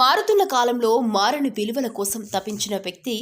మారుతున్న కాలంలో మారని విలువల కోసం తప్పించిన వ్యక్తి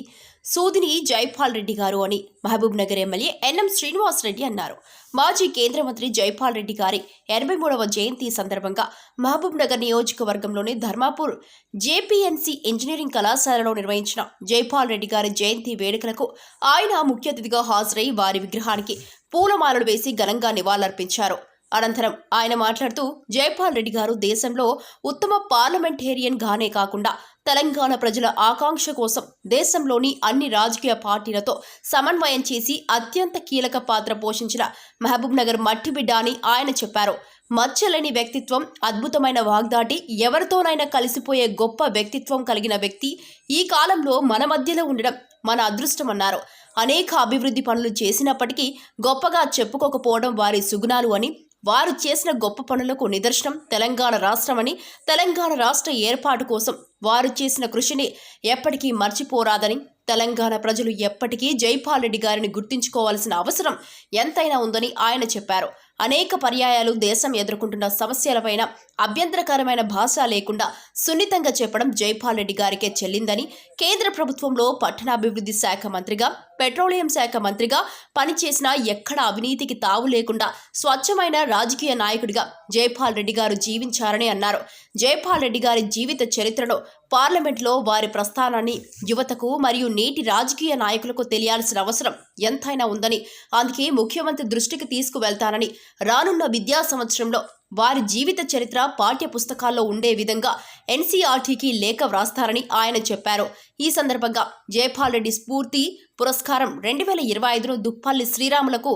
సూదిని జైపాల్ రెడ్డి గారు అని Mahabubnagar MLA NM Srinivas Reddy అన్నారు. మాజీ కేంద్ర మంత్రి జైపాల్ రెడ్డి గారి ఎనభై మూడవ జయంతి సందర్భంగా మహబూబ్ నగర్ నియోజకవర్గంలోని ధర్మాపూర్ జేపీఎన్సీ ఇంజనీరింగ్ కళాశాలలో నిర్వహించిన జైపాల్ రెడ్డి గారి జయంతి వేడుకలకు ఆయన ముఖ్య అతిథిగా హాజరై వారి విగ్రహానికి పూలమాలలు వేసి ఘనంగా నివాళులర్పించారు. అనంతరం ఆయన మాట్లాడుతూ జైపాల్ రెడ్డి గారు దేశంలో ఉత్తమ పార్లమెంటేరియన్ గానే కాకుండా తెలంగాణ ప్రజల ఆకాంక్ష కోసం దేశంలోని అన్ని రాజకీయ పార్టీలతో సమన్వయం చేసి అత్యంత కీలక పాత్ర పోషించిన మహబూబ్ నగర్ మట్టిబిడ్డ అని ఆయన చెప్పారు. మచ్చలేని వ్యక్తిత్వం అద్భుతమైన వాగ్దాటి ఎవరితోనైనా కలిసిపోయే గొప్ప వ్యక్తిత్వం కలిగిన వ్యక్తి ఈ కాలంలో మన మధ్యలో ఉండడం మన అదృష్టమన్నారు అనేక అభివృద్ధి పనులు చేసినప్పటికీ గొప్పగా చెప్పుకోకపోవడం వారి సుగుణాలు అని వారు చేసిన గొప్ప పనులకు నిదర్శనం తెలంగాణ రాష్ట్రమని తెలంగాణ రాష్ట్ర ఏర్పాటు కోసం వారు చేసిన కృషిని ఎప్పటికీ మర్చిపోరాదని తెలంగాణ ప్రజలు ఎప్పటికీ జైపాల్ రెడ్డి గారిని గుర్తుంచుకోవాల్సిన అవసరం ఎంతైనా ఉందని ఆయన చెప్పారు. అనేక పర్యాయాలు దేశం ఎదుర్కొంటున్న సమస్యలపైన అభ్యంతరకరమైన భాష లేకుండా సున్నితంగా చెప్పడం జైపాల్ రెడ్డి గారికే చెల్లిందని కేంద్ర ప్రభుత్వంలో పట్టణాభివృద్ధి శాఖ మంత్రిగా పెట్రోలియం శాఖ మంత్రిగా పనిచేసిన ఎక్కడ అవినీతికి తావు లేకుండా స్వచ్ఛమైన రాజకీయ నాయకుడిగా జైపాల్ రెడ్డి గారు జీవించారని అన్నారు. జైపాల్ రెడ్డి గారి జీవిత చరిత్రలో పార్లమెంట్లో వారి ప్రస్థానాన్ని యువతకు మరియు నేటి రాజకీయ నాయకులకు తెలియాల్సిన అవసరం ఎంతైనా ఉందని అందుకే ముఖ్యమంత్రి దృష్టికి తీసుకువెళ్తానని రానున్న విద్యా సంవత్సరంలో వారి జీవిత చరిత్ర పాఠ్య పుస్తకాల్లో ఉండే విధంగా ఎన్సీఆర్టీకి లేఖ వ్రాస్తారని ఆయన చెప్పారు. ఈ సందర్భంగా జయపాల్ రెడ్డి స్ఫూర్తి పురస్కారం రెండు వేల ఇరవై ఐదును దుప్పల్లి శ్రీరాములకు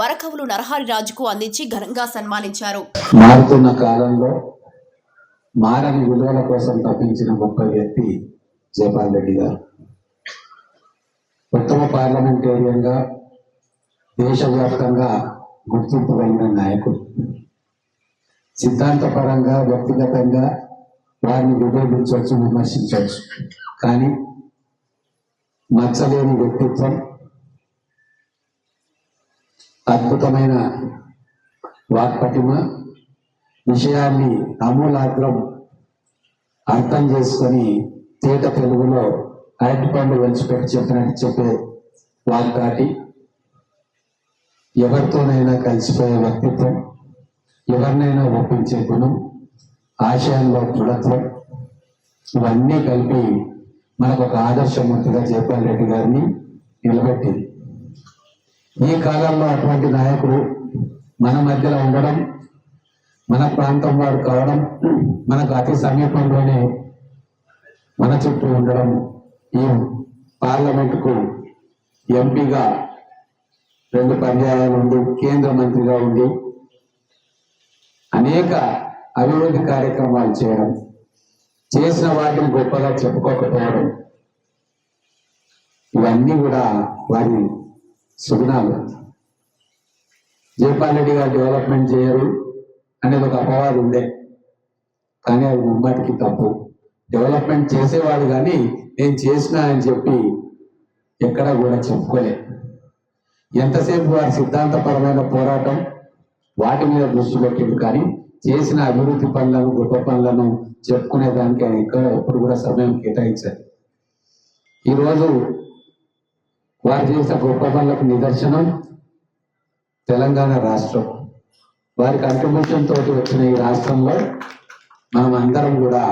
వరకవులు నరహరి రాజుకు అందించి ఘనంగా సన్మానించారు. మారుతున్న కాలంలో మారని విలువల కోసం తప్పించిన గొప్ప వ్యక్తి జయపాల్ రెడ్డి గారు. ఉత్తమ పార్లమెంటేరియన్గా దేశవ్యాప్తంగా గుర్తింపు కలిగిన నాయకుడు. సిద్ధాంతపరంగా వ్యక్తిగతంగా వారిని విభేదించవచ్చు విమర్శించవచ్చు. కానీ మచ్చలేని వ్యక్తిత్వం అద్భుతమైన వాక్పటిమ విషయాన్ని అమూలాగ్రం అర్థం చేసుకొని తేట తెలుగులో అరటిపండు వెలిచిపెట్టి చెప్పినట్టు చెప్పే వాగ్దాటి ఎవరితోనైనా కలిసిపోయే వ్యక్తిత్వం ఎవరినైనా ఒప్పించే గుణం ఆశయంలో దృఢత్వం ఇవన్నీ కలిపి మనకు ఒక ఆదర్శమూర్తిగా జయపాల్ రెడ్డి గారిని నిలబెట్టింది ఈ కాలంలో అటువంటి నాయకుడు మన మధ్యలో ఉండడం మన ప్రాంతం వాడు కావడం మనకు అతి సమీపంలోనే మన చుట్టూ ఉండడం ఈ పార్లమెంటుకు ఎంపీగా రెండు పర్యాయాలు ఉండి కేంద్ర మంత్రిగా ఉండి అనేక అభివృద్ధి కార్యక్రమాలు చేయడం చేసిన వాటిని గొప్పగా చెప్పుకోకపోవడం ఇవన్నీ కూడా వారి సుగుణాలు. జయపాల్ రెడ్డి గారు డెవలప్మెంట్ చేయరు అనేది ఒక అపవాదం ఉండే. కానీ అది ముమ్మాటికి తప్పు. డెవలప్మెంట్ చేసేవాడు కానీ నేను చేసిన అని చెప్పి ఎక్కడా కూడా చెప్పుకోలే. ఎంతసేపు వారి సిద్ధాంతపరమైన పోరాటం? వాటి మీద దృష్టి పెట్టింది కానీ చేసిన అభివృద్ధి పనులను గొప్ప పనులను చెప్పుకునే దానికి ఆయన ఎక్కడ ఎప్పుడు కూడా సమయం కేటాయించారు ఈరోజు వారు చేసిన గొప్ప పనులకు నిదర్శనం తెలంగాణ రాష్ట్రం. వారి కంట్రిబ్యూషన్ తోటి వచ్చిన ఈ రాష్ట్రంలో మనం అందరం కూడా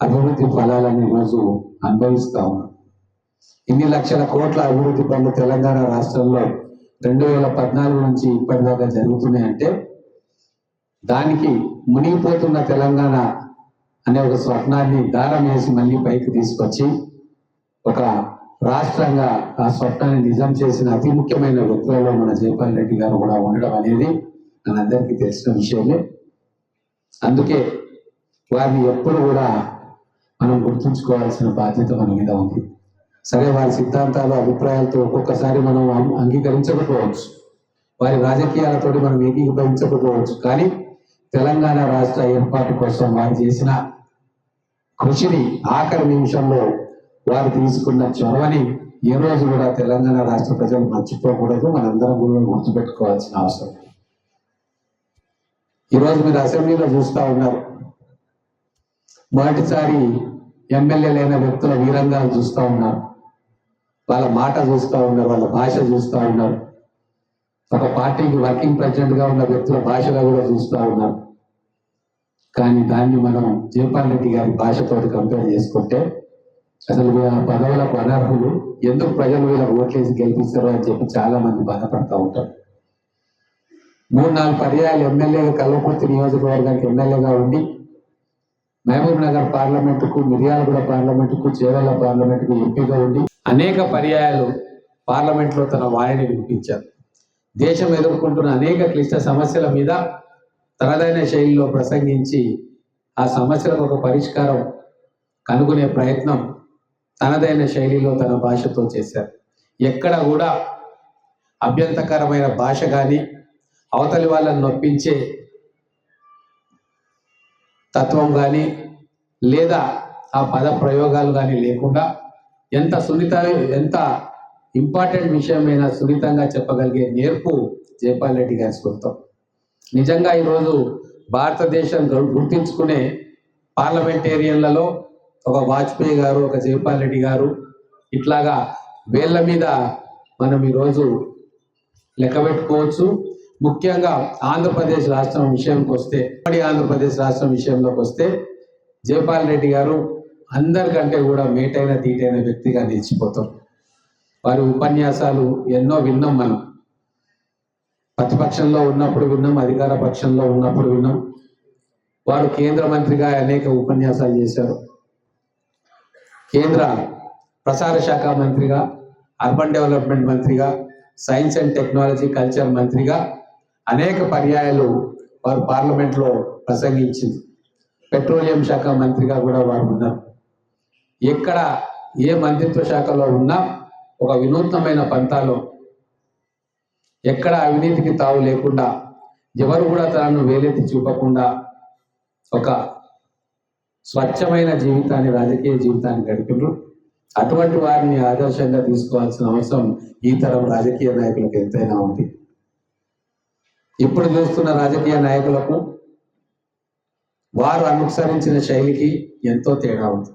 అభివృద్ధి ఫలాలను ఈరోజు అనుభవిస్తా ఉన్నాం. ఇన్ని లక్షల కోట్ల అభివృద్ధి పనులు తెలంగాణ రాష్ట్రంలో రెండు వేల పద్నాలుగు నుంచి ఇప్పటిదాకా జరుగుతున్నాయంటే దానికి మునిగిపోతున్న తెలంగాణ అనే ఒక స్వప్నాన్ని దారం వేసి మళ్ళీ పైకి తీసుకొచ్చి ఒక రాష్ట్రంగా ఆ స్వప్నాన్ని నిజం చేసిన అతి ముఖ్యమైన వ్యక్తులలో మన జయపాల్ రెడ్డి గారు కూడా ఉండడం అనేది మనందరికీ తెలిసిన విషయమే. అందుకే వారిని ఎప్పుడు కూడా మనం గుర్తుంచుకోవాల్సిన బాధ్యత మన మీద ఉంది. సరే వారి సిద్ధాంతాలు అభిప్రాయాలతో ఒక్కొక్కసారి మనం అంగీకరించకపోవచ్చు. వారి రాజకీయాలతోటి మనం ఏకీభవించకపోవచ్చు. కానీ తెలంగాణ రాష్ట్ర ఏర్పాటు కోసం వారు చేసిన కృషిని ఆఖరి నిమిషంలో వారు తీసుకున్న చొరవని ఏ రోజు కూడా తెలంగాణ రాష్ట్ర ప్రజలు మర్చిపోకూడదు. మనందరం కూడా గుర్తుపెట్టుకోవాల్సిన అవసరం. ఈరోజు మీరు అసెంబ్లీలో చూస్తూ ఉన్నారు. మొదటిసారి ఎమ్మెల్యేలైన వ్యక్తుల వీరంగాలు చూస్తూ ఉన్నారు. వాళ్ళ మాట చూస్తూ ఉన్నారు వాళ్ళ భాష చూస్తూ ఉన్నారు. ఒక పార్టీకి వర్కింగ్ ప్రెసిడెంట్గా ఉన్న వ్యక్తుల భాషగా కూడా చూస్తూ ఉన్నారు. కానీ దాన్ని మనం జయపాల్ రెడ్డి గారి భాషతో కంపేర్ చేసుకుంటే అసలు ఆ పదవులకు అనర్హులు ఎందుకు ప్రజలు వీళ్ళకి ఓట్లేసి గెలిపిస్తారు అని చెప్పి చాలా మంది బాధపడతా ఉంటారు. మూడు నాలుగు పర్యాయాలు ఎమ్మెల్యేగా కల్వకుర్తి నియోజకవర్గానికి ఎమ్మెల్యేగా ఉండి మహబూబ్ నగర్ పార్లమెంటుకు మిర్యాలగూడ పార్లమెంటుకు చేవెళ్ళ పార్లమెంటుకు ఎంపీగా ఉండి అనేక పర్యాయాలు పార్లమెంట్లో తన వాణిని వినిపించారు. దేశం ఎదుర్కొంటున్న అనేక క్లిష్ట సమస్యల మీద తనదైన శైలిలో ప్రసంగించి ఆ సమస్యలకు ఒక పరిష్కారం కనుగొనే ప్రయత్నం తనదైన శైలిలో తన భాషతో చేశారు. ఎక్కడ కూడా అభ్యంతకరమైన భాష కానీ అవతలి వాళ్ళని నొప్పించే తత్వం కానీ లేదా ఆ పద ప్రయోగాలు కానీ లేకుండా ఎంత సున్నిత ఎంత ఇంపార్టెంట్ విషయమైనా సున్నితంగా చెప్పగలిగే నేర్పు జైపాల్ రెడ్డి గారి సొంతం నిజంగా ఈరోజు భారతదేశం గుర్తించుకునే పార్లమెంటేరియన్లలో ఒక వాజ్పేయి గారు ఒక జైపాల్ రెడ్డి గారు ఇట్లాగా వేళ్ళ మీద మనం ఈరోజు లెక్క పెట్టుకోవచ్చు. ముఖ్యంగా ఆంధ్రప్రదేశ్ రాష్ట్రం విషయంకి వస్తే ఉమ్మడి ఆంధ్రప్రదేశ్ రాష్ట్రం విషయంలోకి వస్తే జైపాల్ రెడ్డి గారు అందరికంటే కూడా మేటైన తీటైన వ్యక్తిగా నిలిచిపోతాం. వారి ఉపన్యాసాలు ఎన్నో విన్నాం మనం. ప్రతిపక్షంలో ఉన్నప్పుడు విన్నాం అధికార పక్షంలో ఉన్నప్పుడు విన్నాం. వారు కేంద్ర మంత్రిగా అనేక ఉపన్యాసాలు చేశారు. కేంద్ర ప్రసార శాఖ మంత్రిగా అర్బన్ డెవలప్మెంట్ మంత్రిగా సైన్స్ అండ్ టెక్నాలజీ కల్చర్ మంత్రిగా అనేక పర్యాయాలు వారు పార్లమెంట్లో ప్రసంగించింది. పెట్రోలియం శాఖ మంత్రిగా కూడా వారు ఉన్నారు. ఎక్కడ ఏ మంత్రిత్వ శాఖలో ఉన్నా ఒక వినూత్నమైన పంతాలో ఎక్కడ అవినీతికి తావు లేకుండా ఎవరు కూడా తనను వేలెత్తి చూపకుండా ఒక స్వచ్ఛమైన జీవితాన్ని రాజకీయ జీవితాన్ని గడిపిండ్రు అటువంటి వారిని ఆదర్శంగా తీసుకోవాల్సిన అవసరం ఈ తరం రాజకీయ నాయకులకు ఎంతైనా ఉంది. ఇప్పుడు చూస్తున్న రాజకీయ నాయకులకు వారు అనుసరించిన శైలికి ఎంతో తేడా ఉంది.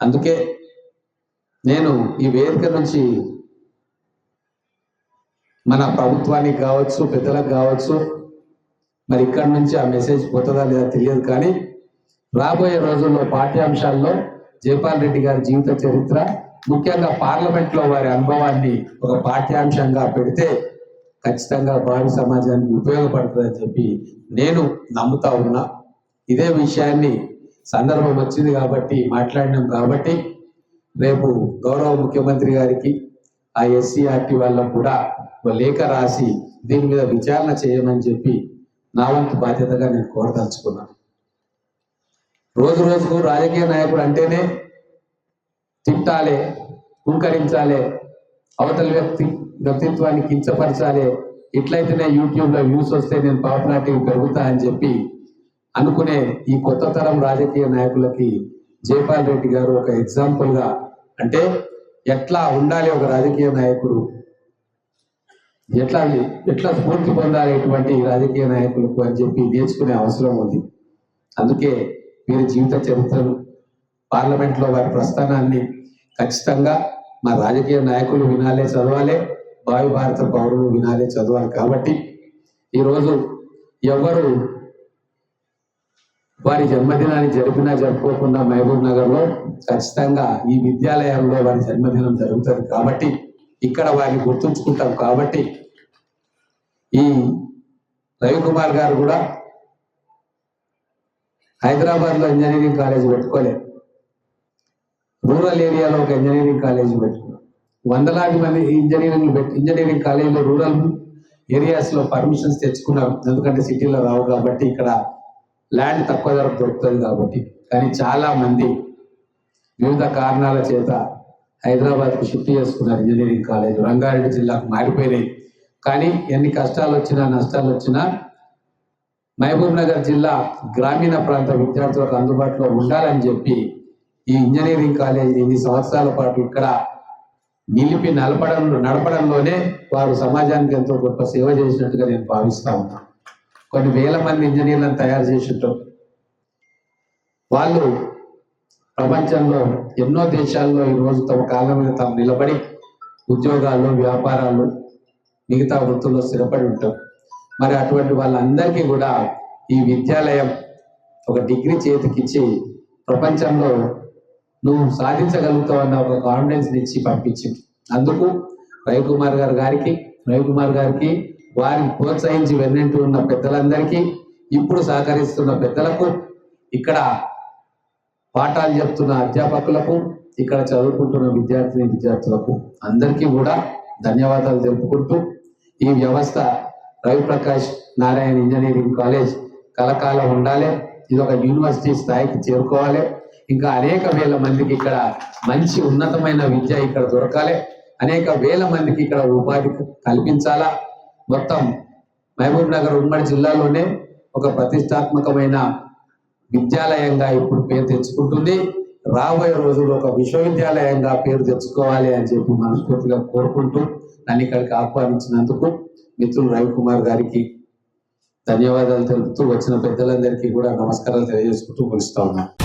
అందుకే నేను ఈ వేదిక నుంచి మన ప్రభుత్వానికి కావచ్చు పెద్దలకు కావచ్చు మరి ఇక్కడ నుంచి ఆ మెసేజ్ పోతుందా లేదా తెలియదు కానీ రాబోయే రోజుల్లో పాఠ్యాంశాల్లో జయపాల్ రెడ్డి గారి జీవిత చరిత్ర ముఖ్యంగా పార్లమెంట్లో వారి అనుభవాన్ని ఒక పాఠ్యాంశంగా పెడితే ఖచ్చితంగా భావి సమాజానికి ఉపయోగపడుతుందని చెప్పి నేను నమ్ముతా ఉన్నా. ఇదే విషయాన్ని సందర్భం వచ్చింది కాబట్టి మాట్లాడినాం కాబట్టి రేపు గౌరవ ముఖ్యమంత్రి గారికి ఆ ఎస్సీఆర్టీ వాళ్ళకు కూడా ఒక లేఖ రాసి దీని మీద విచారణ చేయమని చెప్పి నా వంతు బాధ్యతగా నేను కోరదలుచుకున్నాను. రోజు రోజుకు రాజకీయ నాయకుడు అంటేనే తిట్టాలే హుంకరించాలే అవతల వ్యక్తి వ్యక్తిత్వాన్ని కించపరచాలే. ఇట్లయితేనే యూట్యూబ్లో వ్యూస్ వస్తే నేను పాపులారిటీ పెరుగుతా అని చెప్పి అనుకునే ఈ కొత్త తరం రాజకీయ నాయకులకి జైపాల్ రెడ్డి గారు ఒక ఎగ్జాంపుల్గా అంటే ఎట్లా ఉండాలి ఒక రాజకీయ నాయకుడు? ఎట్లా ఎట్లా స్ఫూర్తి పొందాలి ఇటువంటి రాజకీయ నాయకులకు అని చెప్పి నేర్చుకునే అవసరం ఉంది. అందుకే వీరి జీవిత చరిత్రను పార్లమెంట్లో వారి ప్రస్థానాన్ని ఖచ్చితంగా మా రాజకీయ నాయకులు వినాలే చదవాలే భావి భారత పౌరులు వినాలే చదవాలి. కాబట్టి ఈరోజు ఎవరు వారి జన్మదినాన్ని జరిపినా జరుపుకోకుండా మహబూబ్ నగర్లో ఖచ్చితంగా ఈ విద్యాలయంలో వారి జన్మదినం జరుగుతుంది కాబట్టి ఇక్కడ వారిని గుర్తుంచుకుంటాం కాబట్టి ఈ రవి కుమార్ గారు కూడా హైదరాబాద్లో ఇంజనీరింగ్ కాలేజ్ పెట్టుకోలేదు. రూరల్ ఏరియాలో ఒక ఇంజనీరింగ్ కాలేజీ పెట్టుకున్నాం వందలాది మంది ఇంజనీరింగ్ ఇంజనీరింగ్ కాలేజీలో రూరల్ ఏరియాస్లో పర్మిషన్స్ తెచ్చుకున్నాం ఎందుకంటే సిటీలో రావు కాబట్టి ఇక్కడ ల్యాండ్ తక్కువ ధర దొరుకుతుంది కాబట్టి. కానీ చాలా మంది వివిధ కారణాల చేత హైదరాబాద్కి షిఫ్ట్ చేసుకున్నారు ఇంజనీరింగ్ కాలేజ్. రంగారెడ్డి జిల్లాకు మారిపోయినాయి. కానీ ఎన్ని కష్టాలు వచ్చినా నష్టాలు వచ్చినా మహబూబ్ నగర్ జిల్లా గ్రామీణ ప్రాంత విద్యార్థులకు అందుబాటులో ఉండాలని చెప్పి ఈ ఇంజనీరింగ్ కాలేజ్ ఇన్ని సంవత్సరాల పాటు ఇక్కడ నిలిపి నలపడం నడపడంలోనే వారు సమాజానికి ఎంతో గొప్ప సేవ చేసినట్టుగా నేను భావిస్తా ఉన్నాను కొన్ని వేల మంది ఇంజనీర్లను తయారు చేసిట్టు వాళ్ళు ప్రపంచంలో ఎన్నో దేశాల్లో ఈ రోజు తమ కాళ్ళ మీద తాము నిలబడి ఉద్యోగాలు వ్యాపారాలు మిగతా వృత్తుల్లో స్థిరపడి ఉంటాం. మరి అటువంటి వాళ్ళందరికీ కూడా ఈ విద్యాలయం ఒక డిగ్రీ చేతికిచ్చి ప్రపంచంలో నువ్వు సాధించగలుగుతావు అన్న ఒక కాన్ఫిడెన్స్ ఇచ్చి పంపించింది. అందుకు రవికుమార్ గారు గారికి రవికుమార్ గారికి వారిని ప్రోత్సహించి వెన్నంటూ ఉన్న పెద్దలందరికీ ఇప్పుడు సహకరిస్తున్న పెద్దలకు ఇక్కడ పాఠాలు చెప్తున్న అధ్యాపకులకు ఇక్కడ చదువుకుంటున్న విద్యార్థిని విద్యార్థులకు అందరికీ కూడా ధన్యవాదాలు తెలుపుకుంటూ ఈ వ్యవస్థ రవిప్రకాష్ నారాయణ ఇంజనీరింగ్ కాలేజ్ కలకాలం ఉండాలి ఇది ఒక యూనివర్సిటీ స్థాయికి చేరుకోవాలి ఇంకా అనేక వేల మందికి ఇక్కడ మంచి ఉన్నతమైన విద్య ఇక్కడ దొరకాలి అనేక వేల మందికి ఇక్కడ ఉపాధి కల్పించాలా మొత్తం మహబూబ్ నగర్ ఉమ్మడి జిల్లాలోనే ఒక ప్రతిష్టాత్మకమైన విద్యాలయంగా ఇప్పుడు పేరు తెచ్చుకుంటుంది. రాబోయే రోజుల్లో ఒక విశ్వవిద్యాలయంగా పేరు తెచ్చుకోవాలి అని చెప్పి మనస్ఫూర్తిగా కోరుకుంటూ నన్ను ఇక్కడికి ఆహ్వానించినందుకు మిత్రులు రవికుమార్ గారికి ధన్యవాదాలు తెలుపుతూ వచ్చిన పెద్దలందరికీ కూడా నమస్కారాలు తెలియజేసుకుంటూ ముగిస్తా ఉన్నాను.